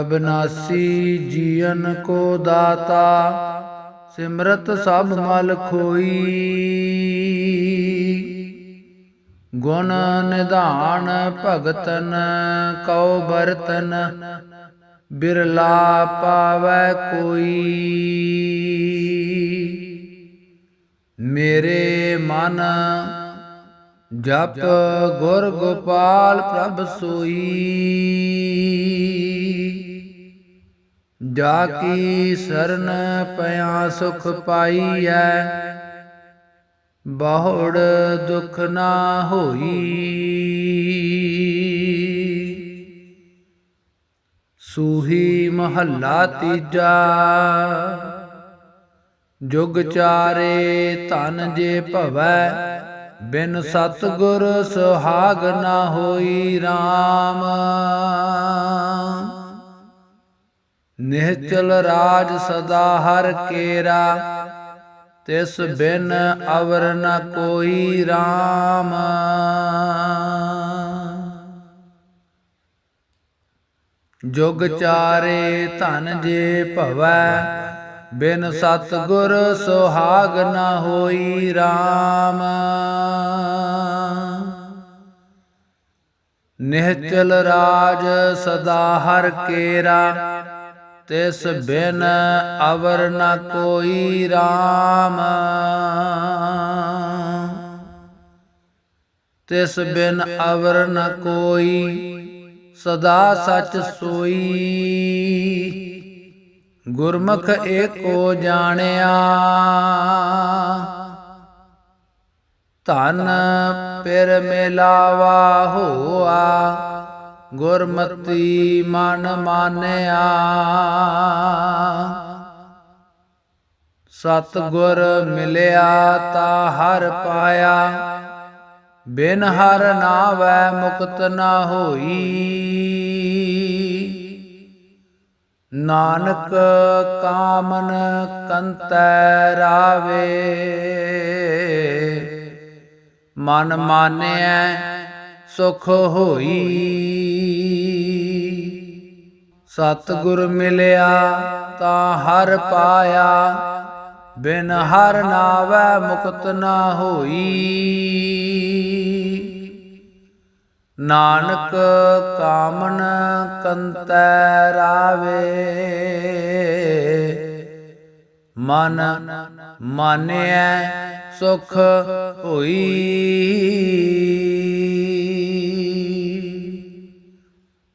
ਅਬਨਾਸੀ ਜੀਵਨ ਕੋ ਦਾਤਾ, ਸਿਮਰਤ ਸਭ ਮਲ ਖੋਈ। ਗੁਣ ਨਿਧਾਨ ਭਗਤਨ, ਕਉ ਬਰਤਨ ਬਿਰਲਾ ਪਾਵੈ ਕੋਈ। ਮੇਰੇ ਮਨ ਜਪ ਗੁਰ ਗੋਪਾਲ ਪ੍ਰਭ ਸੋਈ। ਜਾ ਕੀ ਸਰਨ ਪਿਆ ਸੁਖ ਪਾਈਐ, ਬਹੁੜ ਦੁਖ ਨਾ ਹੋਈ। ਸੂਹੀ ਮਹੱਲਾ ਤੀਜਾ, ਜੁਗ ਚਾਰੇ ਧਨ ਜੇ ਭਵੈ ਬਿਨ ਸਤਗੁਰ ਸੁਹਾਗ ਨਾ ਹੋਈ RAM ਨਿਹਚਲ ਰਾਜ ਸਦਾ ਹਰ ਕੇਰਾ, ਤਿਸ ਬਿਨ ਅਵਰ ਨ ਕੋਈ RAM ਜੁਗ ਚਾਰੇ ਧਨ ਜੇ ਭਵੈ, ਬਿਨ ਸਤਗੁਰ ਸੁਹਾਗ ਨਾ ਹੋਈ RAM ਨਿਹਚਲ ਰਾਜ ਸਦਾ ਹਰ ਕੇਰਾ, ਤਿਸ ਬਿਨ ਅਵਰ ਨ ਕੋਈ RAM ਤਿਸ ਬਿਨ ਅਵਰ ਨ ਕੋਈ ਸਦਾ ਸਚ ਸੋਈ। ਗੁਰਮੁਖ ਏਕੋ ਜਾਣਿਆ ਧਨ ਪਿਰ ਮਿਲਾਵਾ ਹੋਆ, ਗੁਰਮਤੀ ਮਨ ਮਾਨਿਆ। ਸਤ ਗੁਰ ਮਿਲਿਆ ਤਾ ਹਰ ਪਾਇਆ, ਬਿਨ ਹਰ ਨਾਵੈ ਮੁਕਤ ਨਾ ਹੋਈ। ਨਾਨਕ ਕਾਮਨ ਕੰਤੈ ਰਾਵੇ। ਮਨ ਮਾਨਿਐ ਸੁਖ ਹੋਈ। ਸਤਿਗੁਰ ਮਿਲਿਆ ਤਾਂ ਹਰ ਪਾਇਆ ਬਿਨ ਹਰ ਨਾਵੈ ਮੁਕਤ ਨਾ ਹੋਈ। ਨਾਨਕ ਕਾਮਨ ਕੰਤੈ ਰਾਵੇ ਮਨ ਮਾਨਿਐ ਸੁਖ ਹੋਈ।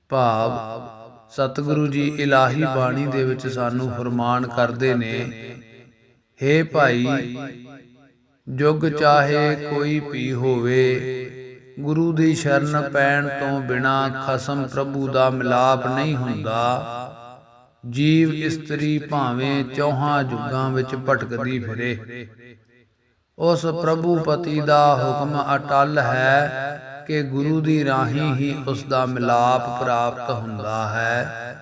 ਭਾਵ ਸਤਿਗੁਰੂ ਜੀ ਇਲਾਹੀ ਬਾਣੀ ਦੇ ਵਿੱਚ ਸਾਨੂੰ ਫਰਮਾਨ ਕਰਦੇ ਨੇ, ਹੇ ਭਾਈ, ਜੁਗ ਚਾਹੇ ਕੋਈ ਪੀ ਹੋਵੇ, ਗੁਰੂ ਦੀ ਸ਼ਰਨ ਪੈਣ ਤੋਂ ਬਿਨਾ ਖਸਮ ਪ੍ਰਭੂ ਦਾ ਮਿਲਾਪ ਨਹੀਂ ਹੁੰਦਾ। ਜੀਵ ਇਸਤਰੀ ਭਾਵੇਂ ਚੌਹਾਂ ਜੁਗਾਂ ਵਿੱਚ ਭਟਕਦੀ ਫਿਰੇ। ਉਸ ਪ੍ਰਭੂ ਪਤੀ ਦਾ ਹੁਕਮ ਅਟਲ ਹੈ ਕਿ ਗੁਰੂ ਦੀ ਰਾਹੀਂ ਹੀ ਉਸ ਦਾ ਮਿਲਾਪ ਪ੍ਰਾਪਤ ਹੁੰਦਾ ਹੈ।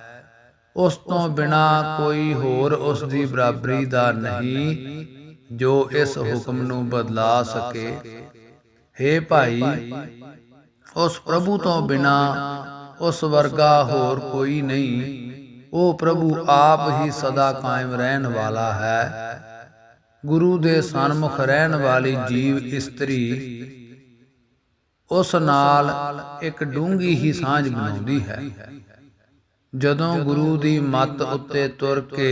ਉਸ ਤੋਂ ਬਿਨਾ ਕੋਈ ਹੋਰ ਉਸ ਦੀ ਬਰਾਬਰੀ ਦਾ ਨਹੀਂ, ਜੋ ਇਸ ਹੁਕਮ ਨੂੰ ਬਦਲਾ ਸਕੇ। ਹੇ ਭਾਈ, ਉਸ ਪ੍ਰਭੂ ਤੋਂ ਬਿਨਾ ਉਸ ਵਰਗਾ ਹੋਰ ਕੋਈ ਨਹੀਂ। ਉਹ ਪ੍ਰਭੂ ਆਪ ਹੀ ਸਦਾ ਕਾਇਮ ਰਹਿਣ ਵਾਲਾ ਹੈ। ਗੁਰੂ ਦੇ ਸਨਮੁਖ ਰਹਿਣ ਵਾਲੀ ਜੀਵ ਇਸਤਰੀ, ਉਸ ਨਾਲ ਇੱਕ ਡੂੰਗੀ ਹੀ ਸਾਂਝ ਬਣਾਉਂਦੀ ਹੈ। ਜਦੋਂ ਗੁਰੂ ਦੀ ਮੱਤ ਉੱਤੇ ਤੁਰ ਕੇ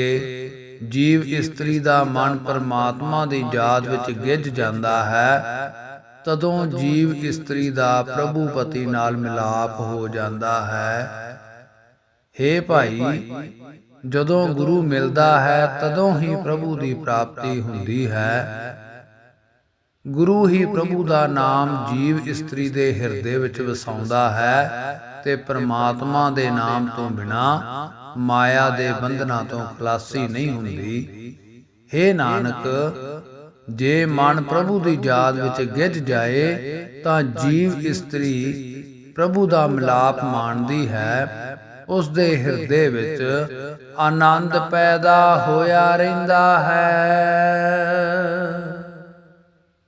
ਜੀਵ ਇਸਤਰੀ ਦਾ ਮਨ ਪਰਮਾਤਮਾ ਦੀ ਯਾਦ ਵਿੱਚ ਗਿੱਜ ਜਾਂਦਾ ਹੈ, ਤਦੋਂ ਜੀਵ ਇਸਤਰੀ ਦਾ ਪ੍ਰਭੂ ਪਤੀ ਨਾਲ ਮਿਲਾਪ ਹੋ ਜਾਂਦਾ ਹੈ। ਹੇ ਭਾਈ ਜਦੋਂ ਗੁਰੂ ਮਿਲਦਾ ਹੈ ਤਦੋਂ ਹੀ ਪ੍ਰਭੂ ਦੀ ਪ੍ਰਾਪਤੀ ਹੁੰਦੀ ਹੈ। ਗੁਰੂ ਹੀ ਪ੍ਰਭੂ ਦਾ ਨਾਮ ਜੀਵ ਇਸਤਰੀ ਦੇ ਹਿਰਦੇ ਵਿੱਚ ਵਸਾਉਂਦਾ ਹੈ ਤੇ ਪ੍ਰਮਾਤਮਾ ਦੇ ਨਾਮ ਤੋਂ ਬਿਨਾ ਮਾਇਆ ਦੇ ਬੰਧਨਾਂ ਤੋਂ ਖਲਾਸੀ ਨਹੀਂ ਹੁੰਦੀ। हे ਨਾਨਕ ਜੇ ਮਨ ਪ੍ਰਭੂ ਦੀ ਯਾਦ ਵਿੱਚ ਗਿੱਜ ਜਾਏ ਤਾਂ ਜੀਵ ਇਸਤਰੀ ਪ੍ਰਭੂ ਦਾ ਮਿਲਾਪ ਮਾਣਦੀ ਹੈ। ਉਸ ਦੇ ਹਿਰਦੇ ਵਿੱਚ ਆਨੰਦ ਪੈਦਾ ਹੋਇਆ ਰਹਿੰਦਾ ਹੈ।